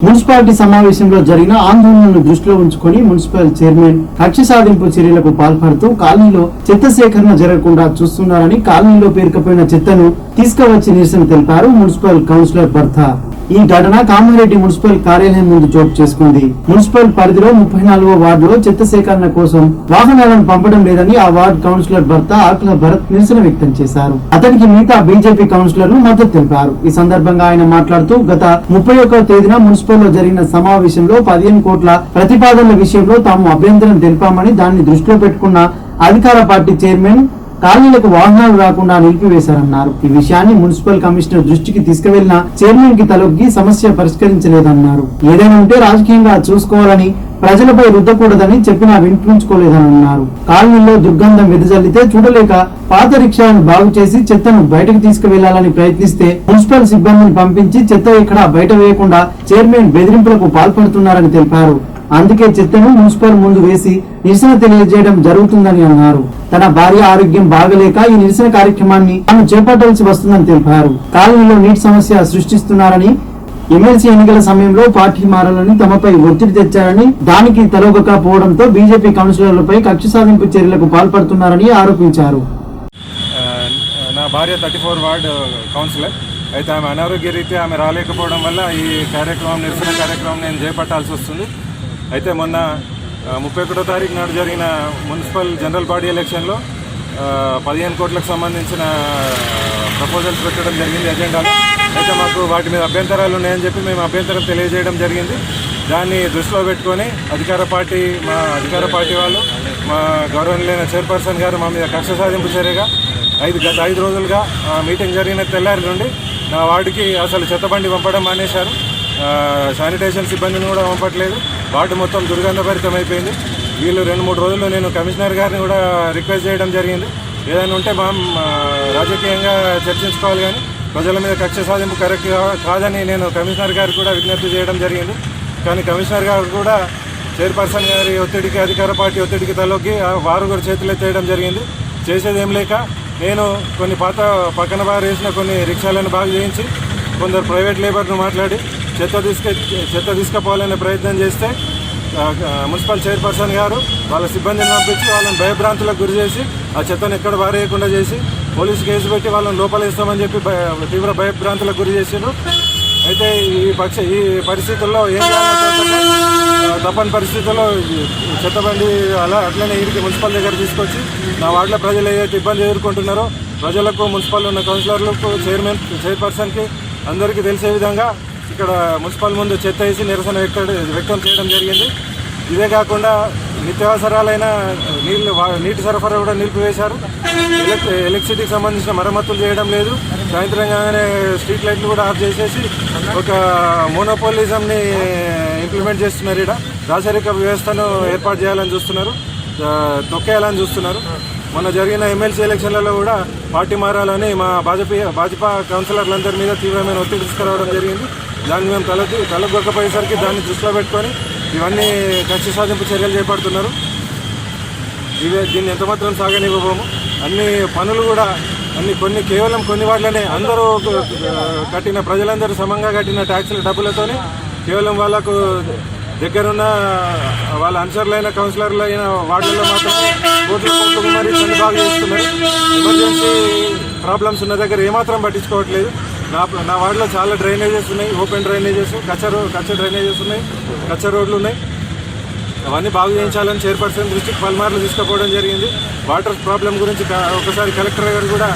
Municipality సమావేశంలో జరిగిన ఆందోళనను దృష్టిలో ఉంచుకొని మున్సిపల్ చైర్మన్ కక్ష సాధింపు చర్యలకు పాల్పడుతూ కాలనీలో చెత్త సేకరణ జరగకుండా చూస్తున్నారని కాలనీలో పేరుకుపోయిన చెత్తను తీసుకువచ్చి నిరసన తెలిపారు మున్సిపల్ కౌన్సిలర్ భర్త ఈ ఘటన కామారెడ్డి మున్సిపల్ కార్యాలయం ముందు చోటు చేసుకుంది. మున్సిపల్ పరిధిలో ముప్పై నాలుగో వార్డులో చెత్త సేకరణ కోసం వాహనాలను పంపడం లేదని ఆ వార్డు కౌన్సిలర్ భర్త ఆకుల భరత్ నిరసన వ్యక్తం చేశారు. అతనికి మిగతా బీజేపీ కౌన్సిలర్లు మద్దతు తెలిపారు. ఈ సందర్భంగా ఆయన మాట్లాడుతూ గత ముప్పై ఒకటో తేదీన మున్సిపల్లో జరిగిన సమావేశంలో పదిహేను కోట్ల ప్రతిపాదనల విషయంలో తాము అభ్యంతరం తెలిపామని దాన్ని దృష్టిలో పెట్టుకున్న అధికార పార్టీ చైర్మన్ కాలనీలకు వాహనాలు రాకుండా నిలిపివేశారన్నారు. ఈ విషయాన్ని మున్సిపల్ కమిషనర్ దృష్టికి తీసుకువెళ్ళిన చైర్మన్కి తలొగ్గి సమస్య పరిష్కరించలేదన్నారు. ఏదైనా ఉంటే రాజకీయంగా చూసుకోవాలని ప్రజలపై రుద్దకూడదని చెప్పినా వినిపించుకోలేదన్నారు. కాలనీలో దుర్గంధం వెదజల్లితే చూడలేక పాత రిక్షాలను బాగు చేసి చెత్తను బయటకు తీసుకువెళ్ళాలని ప్రయత్నిస్తే మున్సిపల్ సిబ్బందిని పంపించి చెత్త ఇక్కడ బయట వేయకుండా చైర్మన్ బెదిరింపులకు పాల్పడుతున్నారని తెలిపారు. అందుకే చెత్తను మున్సిపల్ ముందు వేసి నిరసన తెలియజేయడం జరుగుతుందని అన్నారు. తన భార్య ఆరోగ్యం బాగలేక ఈ నిరసన కార్యక్రమాన్ని తాను చేపట్టాల్సి వస్తుందని తెలిపారు. కాలనీలో నీటి సమస్య సృష్టిస్తున్నారని ఎమ్మెల్సీ ఎన్నికల సమయంలో పార్టీ మారాలని తమపై ఒత్తిడి తెచ్చారని దానికి తలొగ్గకపోవడంతో బీజేపీ కౌన్సిలర్లపై కక్ష సాధింపు చర్యలకు పాల్పడుతున్నారని ఆరోపించారు. నా భార్య థర్టీ ఫోర్ వార్డ్ కౌన్సిలర్. అయితే ఆమె అనారోగ్య రీత్యా ఆమె రాలేకపోవడం వల్ల ఈ కార్యక్రమం నిరసన కార్యక్రమం నేను చేపట్టాల్సి వస్తుంది. అయితే మొన్న ముప్పై ఒకటో తారీఖు నాడు జరిగిన మున్సిపల్ జనరల్ బాడీ ఎలక్షన్లో పదిహేను కోట్లకు సంబంధించిన ప్రపోజల్స్ పెట్టడం జరిగింది ఎజెండాలో. అయితే మాకు వాటి మీద అభ్యంతరాలు ఉన్నాయని చెప్పి మేము అభ్యంతరం తెలియజేయడం జరిగింది. దాన్ని దృష్టిలో పెట్టుకొని అధికార పార్టీ మా అధికార పార్టీ వాళ్ళు మా గౌరవనీయులైన చైర్పర్సన్ గారు మా మీద కక్ష సాధింపు చర్యగా ఐదు గత ఐదు రోజులుగా మీటింగ్ జరిగిన తెల్లారి నుండి నా వార్డుకి అసలు చెత్తబండి పంపడం మానేశారు. శానిటేషన్ సిబ్బందిని కూడా పంపట్లేదు. వార్డు మొత్తం దుర్గంధభరితం అయిపోయింది వీళ్ళు రెండు మూడు రోజుల్లో నేను కమిషనర్ గారిని కూడా రిక్వెస్ట్ చేయడం జరిగింది. ఏదైనా ఉంటే మనం రాజకీయంగా చర్చించుకోవాలి కానీ ప్రజల మీద కక్ష సాధింపు కరెక్ట్ కాదని నేను కమిషనర్ గారికి కూడా విజ్ఞప్తి చేయడం జరిగింది. కానీ కమిషనర్ గారు కూడా చైర్పర్సన్ గారి ఒత్తిడికి అధికార పార్టీ ఒత్తిడికి తలొక్కి ఆ వారు కూడా చేతులు చేయడం జరిగింది. చేసేది ఏం లేక నేను కొన్ని పాత పక్కన బాగా వేసిన కొన్ని రిక్షాలను బాగా చేయించి కొందరు ప్రైవేట్ లేబర్ను మాట్లాడి చెత్త తీసుకె చెత్త తీసుకుపోవాలనే ప్రయత్నం చేస్తే మున్సిపల్ చైర్పర్సన్ గారు వాళ్ళ సిబ్బందిని పంపించి వాళ్ళని భయభ్రాంతులకు గురి చేసి ఆ చెత్తను ఎక్కడ పారేయకుండా చేసి పోలీసు కేసు పెట్టి వాళ్ళని లోపలేస్తామని చెప్పి తీవ్ర భయభ్రాంతులకు గురి చేసారు అయితే ఈ పక్ష ఈ పరిస్థితుల్లో ఏం తప్పని పరిస్థితుల్లో చెత్తబండి అలా అట్లనే ఈడికి మున్సిపల్ దగ్గర తీసుకొచ్చి నా వార్డులో ప్రజలు ఏదైతే ఇబ్బంది ఎదుర్కొంటున్నారో ప్రజలకు మున్సిపల్ ఉన్న కౌన్సిలర్లకు చైర్మన్ చైర్పర్సన్కి అందరికీ తెలిసే విధంగా ఇక్కడ మున్సిపల్ ముందు చెత్త వేసి నిరసన వ్యక్త వ్యక్తం చేయడం జరిగింది. ఇదే కాకుండా నిత్యావసరాలైన నీళ్ళు వా- నీటి సరఫరా కూడా నిలిపివేశారు. ఎలక్ట్రిసిటీకి సంబంధించిన మరమ్మతులు చేయడం లేదు. సాయంత్రం కాగానే స్ట్రీట్ లైట్లు కూడా ఆఫ్ చేసేసి ఒక మోనోపోలిజంని ఇంప్లిమెంట్ చేస్తున్నారు ఇక్కడ రాచరిక వ్యవస్థను ఏర్పాటు చేయాలని చూస్తున్నారు. తొక్కేయాలని చూస్తున్నారు. మొన్న జరిగిన ఎమ్మెల్సీ ఎలక్షన్లలో కూడా పార్టీ మారాలని మా భాజపా భాజపా కౌన్సిలర్లందరి మీద తీవ్రమైన ఒత్తిడి తీసుకురావడం జరిగింది. దాన్ని మేము తలకు తలగొక్కపోయేసరికి దాన్ని దృష్టిలో పెట్టుకొని ఇవన్నీ కక్ష సాధింపు చర్యలు చేపడుతున్నారు. ఇవే దీన్ని ఎంతమాత్రం సాగనివ్వబోము. అన్ని పనులు కూడా అన్ని కొన్ని కేవలం కొన్ని వాటిలోనే అందరూ కట్టిన ప్రజలందరూ సమంగా కట్టిన ట్యాక్సుల డబ్బులతోనే కేవలం వాళ్ళకు దగ్గరున్న వాళ్ళ అనుచరులైన కౌన్సిలర్లు అయిన వార్డుల్లో మాత్రం కోట్ల కోట్లు మరి బాగా చేస్తున్నారు. ఎమర్జెన్సీ ప్రాబ్లమ్స్ ఉన్న దగ్గర ఏమాత్రం పట్టించుకోవట్లేదు. నా నా వార్డులో చాలా డ్రైనేజెస్ ఉన్నాయి. ఓపెన్ డ్రైనేజెస్ కచ్చ రోడ్ కచ్చ డ్రైనేజెస్ ఉన్నాయి. కచ్చ రోడ్లు ఉన్నాయి. అవన్నీ బాగు చేయించాలని చైర్పర్సన్ దృష్టికి పలుమార్లు తీసుకుపోవడం జరిగింది. వాటర్ ప్రాబ్లం గురించి ఒకసారి కలెక్టర్ గారు కూడా